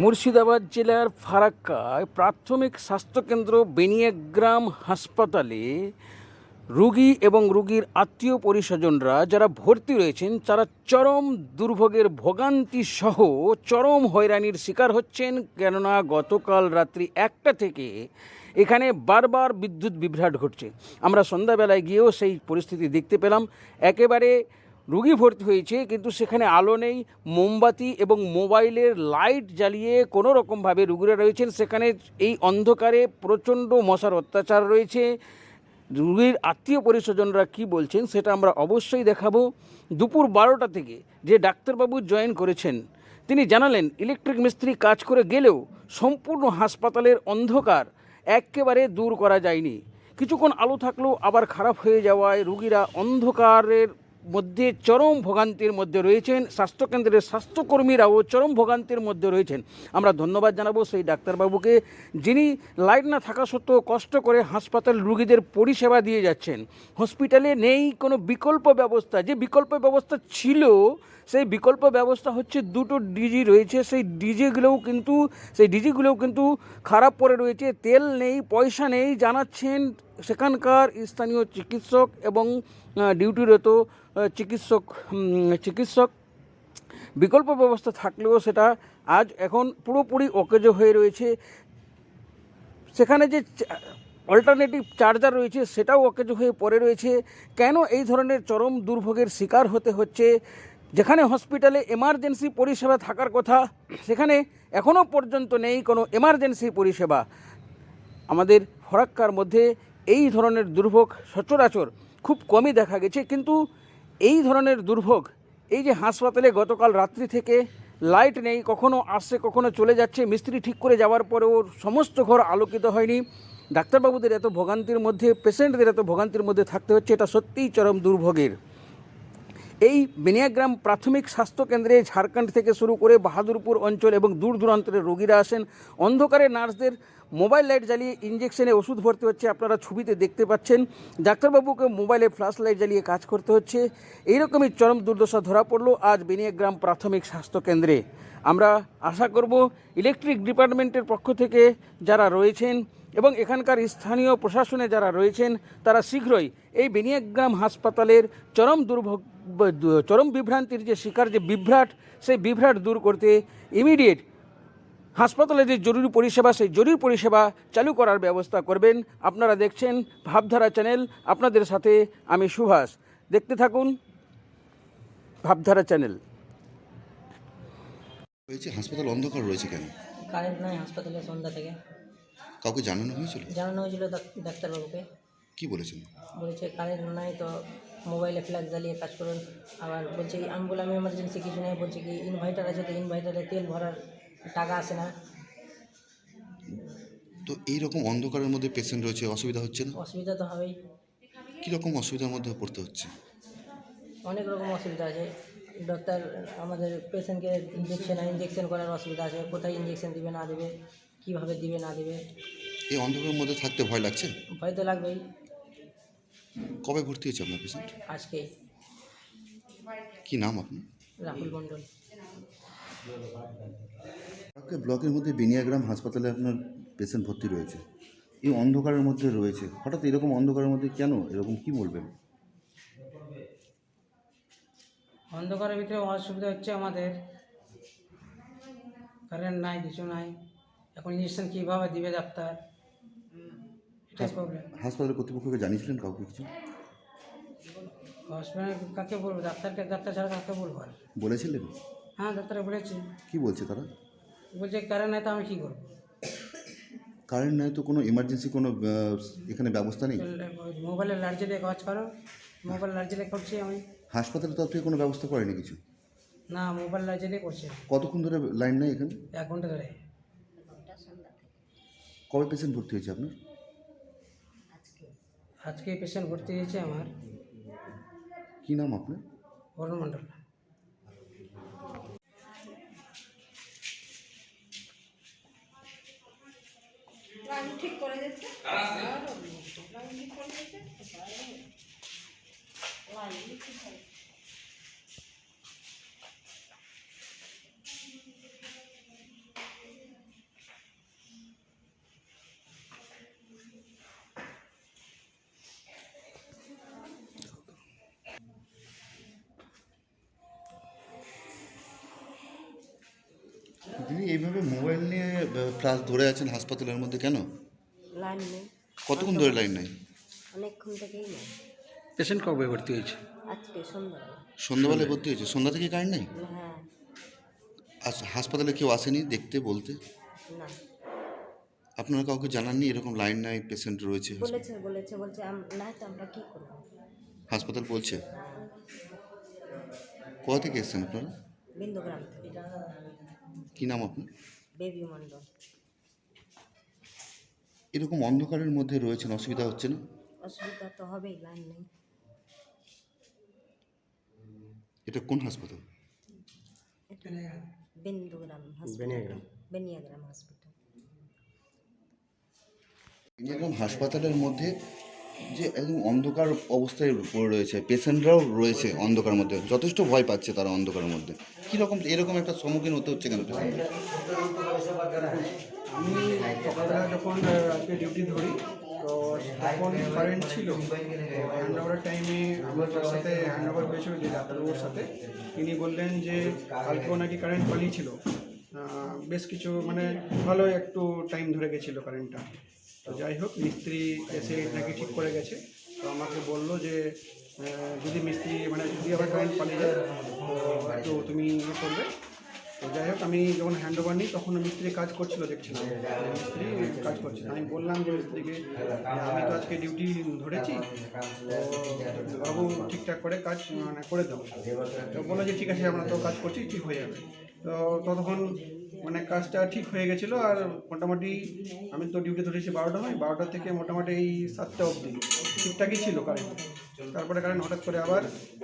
মুর্শিদাবাদ জেলার ফারাক্কায় প্রাথমিক স্বাস্থ্যকেন্দ্র বেনিয়াগ্রাম হাসপাতালে রুগী এবং রুগীর আত্মীয় পরিস্বজনরা যারা ভর্তি রয়েছেন, তারা চরম দুর্ভোগের ভোগান্তি সহ চরম হয়রানির শিকার হচ্ছেন। কেননা গতকাল রাত্রি একটা থেকে এখানে বারবার বিদ্যুৎ বিভ্রাট ঘটছে। আমরা সন্ধ্যাবেলায় গিয়েও সেই পরিস্থিতি দেখতে পেলাম। একেবারে রুগী ভর্তি হয়েছে, কিন্তু সেখানে আলো নেই, মোমবাতি এবং মোবাইলের লাইট জ্বালিয়ে কোনো রকমভাবে রুগীরা রয়েছেন। সেখানে এই অন্ধকারে প্রচণ্ড মশার অত্যাচার রয়েছে। রুগীর আত্মীয় পরিস্বজনরা কি বলছেন সেটা আমরা অবশ্যই দেখাবো। দুপুর বারোটা থেকে যে ডাক্তারবাবু জয়েন করেছেন, তিনি জানালেন, ইলেকট্রিক মিস্ত্রি কাজ করে গেলেও সম্পূর্ণ হাসপাতালের অন্ধকার, একেবারে দূর করা যায়নি। কিছুক্ষণ আলো থাকলেও আবার খারাপ হয়ে যাওয়ায় রুগীরা অন্ধকারের মধ্যে চরম ভোগান্তির মধ্যে রয়েছেন, স্বাস্থ্যকেন্দ্রের স্বাস্থ্যকর্মীরাও চরম ভোগান্তির মধ্যে রয়েছেন। আমরা ধন্যবাদ জানাব সেই ডাক্তারবাবুকে, যিনি লাইট না থাকা সত্ত্বেও কষ্ট করে হাসপাতাল রুগীদের পরিষেবা দিয়ে যাচ্ছেন। হসপিটালে নেই কোনো বিকল্প ব্যবস্থা। যে বিকল্প ব্যবস্থা ছিল, সেই বিকল্প ব্যবস্থা হচ্ছে দুটো ডিজি রয়েছে। সেই ডিজিগুলোও কিন্তু, সেই ডিজিগুলোও কিন্তু খারাপ পড়ে রয়েছে। তেল নেই, পয়সা নেই, জানাচ্ছেন সেখানকার স্থানীয় চিকিৎসক এবং ডিউটিরত চিকিৎসক চিকিৎসক। বিকল্প ব্যবস্থা থাকলেও সেটা আজ এখন পুরোপুরি অকেজো হয়ে রয়েছে। সেখানে যে অল্টারনেটিভ চার্জার রয়েছে, সেটাও অকেজো হয়ে পড়ে রয়েছে। কেন এই ধরনের চরম দুর্ভোগের শিকার হতে হচ্ছে? যেখানে হসপিটালে এমার্জেন্সি পরিষেবা থাকার কথা, সেখানে এখনও পর্যন্ত নেই কোনো এমার্জেন্সি পরিষেবা। আমাদের ফরাক্কার মধ্যে এই ধরনের দুর্ভোগ সচরাচর খুব কমই দেখা গেছে, কিন্তু এই ধরনের দুর্ভোগ, এই যে হাসপাতালে গতকাল রাত্রি থেকে লাইট নেই, কখনো আসছে, কখনো চলে যাচ্ছে, মিস্ত্রি ঠিক করে যাওয়ার পরেও সমস্ত ঘর আলোকিত হয়নি। ডাক্তারবাবুদের এত ভোগান্তির মধ্যে, পেশেন্টদের এত ভোগান্তির মধ্যে থাকতে হচ্ছে, এটা সত্যিই চরম দুর্ভোগের। এই বেনিয়াগ্রাম প্রাথমিক স্বাস্থ্যকেন্দ্রে ঝাড়খণ্ড থেকে শুরু করে বাহাদুরপুর অঞ্চল এবং দূর দূরান্তের রোগীরা আসেন। অন্ধকারে নার্সদের মোবাইল লাইট জ্বালিয়ে ইঞ্জেকশনে ওষুধ ভরতে হচ্ছে, আপনারা ছবিতে দেখতে পাচ্ছেন। ডাক্তারবাবুকে মোবাইলে ফ্ল্যাশ লাইট জ্বালিয়ে কাজ করতে হচ্ছে। এইরকমই চরম দুর্দশা ধরা পড়ল আজ বেনিয়াগ্রাম প্রাথমিক স্বাস্থ্যকেন্দ্রে আমরা আশা করব ইলেকট্রিক ডিপার্টমেন্টের পক্ষ থেকে যারা রয়েছেন এবং এখানকার স্থানীয় প্রশাসনে যারা রয়েছেন, তারা শীঘ্রই এই বেনিয়াগ্রাম হাসপাতালের চরম দুর্ভোগ, চরম বিভ্রান্তির যে শিকার, যে বিভ্রাট, সেই বিভ্রাট দূর করতে ইমিডিয়েট হাসপাতালে যে জরুরি পরিষেবা সেই জরুরি পরিষেবা চালু করার ব্যবস্থা করবেন। আপনারা দেখছেন ভাবধারা চ্যানেল। আপনাদের সাথে আমি সুভাষ। দেখতে থাকুন ভাবধারা চ্যানেল। হয়েছে? হাসপাতাল অন্ধকার রয়েছে কেন? কারেন্ট নাই হাসপাতালে সন্ধ্যা থেকে। কাউকে জানানো হয়েছিল? জানানো হয়েছিল ডাক- ডাক্তারবাবুকে। কি বলেছেন বলেছে কারেন্ট নাই তো মোবাইলে ফ্ল্যাগ জ্বালিয়ে কাজ করুন। আবার বলছে আমি বললাম এমার্জেন্সি কিছু নেই। বলছে কি ইনভার্টার আছে তো ইনভার্টারে তেল ভরার টাকা আসে না। তো এই রকম অন্ধকারের মধ্যে পেশেন্ট রয়েছে অসুবিধা হচ্ছে না? অসুবিধা তো হবেই। কীরকম অসুবিধার মধ্যে পড়তে হচ্ছে? অনেক রকম অসুবিধা আছে। ডাক্তার আমাদের পেশেন্টকে ইঞ্জেকশন ইঞ্জেকশন করার অসুবিধা আছে। কোথায় ইঞ্জেকশন দিবে না দেবে কীভাবে দিবে না দেবে। এই অন্ধকারের মধ্যে থাকতে ভয় লাগছে? ভয় তো লাগবেই। কবে ভর্তি হয়েছে আপনার পেশেন্ট আজকে। কি নাম আপনার? রাহুল মণ্ডল। ব্লকের মধ্যে বেনিয়াগ্রাম হাসপাতালে আপনার পেশেন্ট ভর্তি রয়েছে। এই অন্ধকারের মধ্যে রয়েছে। হঠাৎ এরকম অন্ধকারের মধ্যে কেন? এরকম কি বলবেন? অন্ধকারের ভিতরে অসুবিধা হচ্ছে আমাদের। কারেন্ট নাই কিছু নাই। এখন ইঞ্জেকশন কীভাবে দিবে ডাক্তার? এটাই প্রবলেম হাসপাতালের কর্তৃপক্ষকে জানিয়েছিলেন কাউকে কিছু? হসপিটালে কাকে বলব? ডাক্তারকে ডাক্তার ছাড়া কাকে বলব বলেছিলেন? হ্যাঁ ডাক্তারে বলেছি। কি বলছে তারা? বলছে কারেন্ট নাই তো আমি কী করব? কারেন্ট নাই তো কোনো এমার্জেন্সি কোনো আহ, এখানে ব্যবস্থা নেই? মোবাইলের লার্জে দিয়ে কাজ করো। মোবাইল লার্জে দিয়ে করছি আমি। হাসপাতালের তরফ থেকে কোনো ব্যবস্থা করেনি কিছু? না মোবাইল লার্জে দিয়ে করছি। কতক্ষণ ধরে লাইন নেই এখানে? এক ঘণ্টা ধরে। কবে পেশেন্ট ভর্তি হয়েছে আপনার? আজকে। পেশেন্ট ভর্তি হয়েছে আমার। কী নাম আপনার? অরুণ মণ্ডল। দিদি এইভাবে মোবাইল নিয়ে ফ্লাশ ধরে আছেন হাসপাতালের মধ্যে কেন? লাইন নেই। কতক্ষণ ধরে লাইন নাই? অনেকক্ষণ থেকেই নেই। পেশেন্ট কবে ভর্তি হয়েছে? আজকে সন্ধ্যাবেলা। সন্ধ্যাবেলায় ভর্তি হয়েছে? সন্ধ্যা থেকে কারেন্ট নেই? হ্যাঁ। আচ্ছা হাসপাতালে কেউ আসেনি দেখতে বলতে? না। আপনারা কাউকে জানাননি এরকম লাইন নাই পেশেন্ট রয়েছে? বলেছে বলেছে বলছে না তো আমরা কী করব? হাসপাতাল বলছে? কোথা থেকে এসেছেন আপনারা? বিন্দুগ্রাম থেকে। কী নাম আপনার? বেবি মণ্ডল। এরকম অন্ধকারের মধ্যে রয়েছেন অসুবিধা হচ্ছে না? অসুবিধা তো হবেই লাইন নেই। এটা কোন হাসপাতাল? এটা বিন্দুগ্রাম বেনিয়াগ্রাম হসপিটাল এরকম হাসপাতালের মধ্যে যে একদম অন্ধকার অবস্থায় পড়ে রয়েছে, পেশেন্টরাও রয়েছে অন্ধকার মধ্যে, যথেষ্ট ভয় পাচ্ছে তারা অন্ধকারের মধ্যে। কীরকম এরকম একটা সম্মুখীন হতে হচ্ছে কেন? আমি সকালবেলা যখন আজকে ডিউটি ধরি, তো তখন কারেন্ট ছিল। হ্যান্ড ওভারের টাইমে আমার যার সাথে হ্যান্ড ওভার হয়েছিল ডাক্তারবাবুর সাথে। তিনি বললেন যে কালকেও নাকি কারেন্ট পালিয়েছিল বেশ কিছু মানে ভালো একটু টাইম ধরে গেছিল কারেন্টটা তো যাই হোক, মিস্ত্রি এসে নাকি ঠিক করে গেছে। তো আমাকে বলল যে যদি মিস্ত্রি মানে যদি আবার কারেন্ট পালিয়ে যায়, তো তুমি ইয়ে করবে। তো যাই হোক, আমি যখন হ্যান্ড ওভার নিই, তখন মিস্ত্রি কাজ করছিল দেখছিলাম মিস্ত্রি কাজ করছিল আমি বললাম যে, মিস্ত্রিকে, আমি তো আজকে ডিউটি ধরেছি বাবু ঠিকঠাক করে কাজ মানে করে দাও। তো বলল যে, ঠিক আছে, আমরা তো কাজ করছি, ঠিক হয়ে যাবে। তো ততক্ষণ মানে কাজটা ঠিক হয়ে গেছিল আর মোটামুটি আমি তো ডিউটি ধরেছি বারোটা হয় বারোটা থেকে মোটামুটি এই সাতটা অবধি। ঠিকঠাকই ছিল কারেন্ট তারপরে কারেন্ট হঠাৎ করে আবার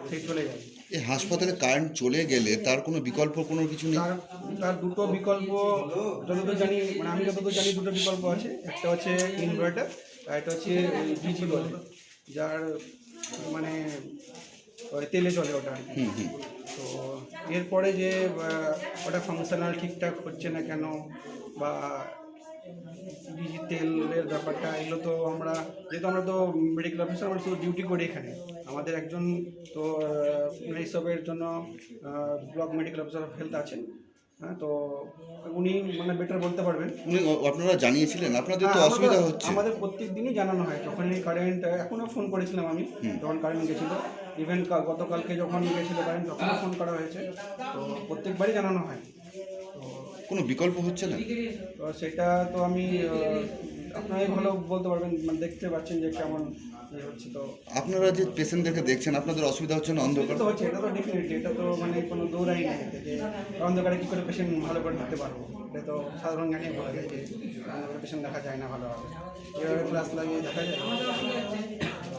সেই চলে যায় এই হাসপাতালে কারেন্ট চলে গেলে তার কোনো বিকল্প কোনো কিছু নেই? তার তার দুটো বিকল্প যতদূর জানি মানে আমি যতদূর জানি দুটো বিকল্প আছে। একটা হচ্ছে ইনভার্টার আর একটা হচ্ছে ডিজি বলে যার মানে তেলে চলে ওটা আর কি। হুম হুম। তো এরপরে যে ওটা ফাংশনাল ঠিকঠাক হচ্ছে না কেন বা তেলের ব্যাপারটা এগুলো তো আমরা যেহেতু আমরা তো মেডিকেল অফিসার আমরা শুধু ডিউটি করি এখানে। আমাদের একজন তো এইসবের জন্য block medical officer of health আছেন। হ্যাঁ তো উনি মানে বেটার বলতে পারবেন। উনি আপনারা জানিয়েছিলেন? আপনাদের তো হ্যাঁ, অসুবিধা হচ্ছে। আমাদের প্রত্যেক দিনই জানানো হয়। যখনই কারেন্ট এখনও ফোন করেছিলাম আমি যখন কারেন্ট গেছিল। ইভেন গতকালকে যখন গেছিল কারেন্ট তখনও ফোন করা হয়েছে। তো প্রত্যেকবারই জানানো হয়। তো কোনো বিকল্প হচ্ছে না? তো সেটা তো আমি আপনারাই ভালো বলতে পারবেন মানে দেখতে পাচ্ছেন যে কেমন ইয়ে হচ্ছে। তো আপনারা যে পেশেন্টদেরকে দেখছেন আপনাদের অসুবিধা হচ্ছে না অন্ধকার? তো হচ্ছে এটা তো ডেফিনেটলি এটা তো মানে কোনো দৌড়াই নেই যে অন্ধকারে কী করে পেশেন্ট ভালো করে দেখতে পারব? এটা তো সাধারণ জ্ঞানেই বলা যায় যে অন্ধকারে পেশেন্ট দেখা যায় না ভালোভাবে এভাবে ফ্লাশ লাগিয়ে দেখা যায়।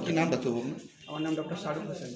কি নাম ডাক্তারবাবু আমার নাম ডক্টর শাহরুখ হোসেন।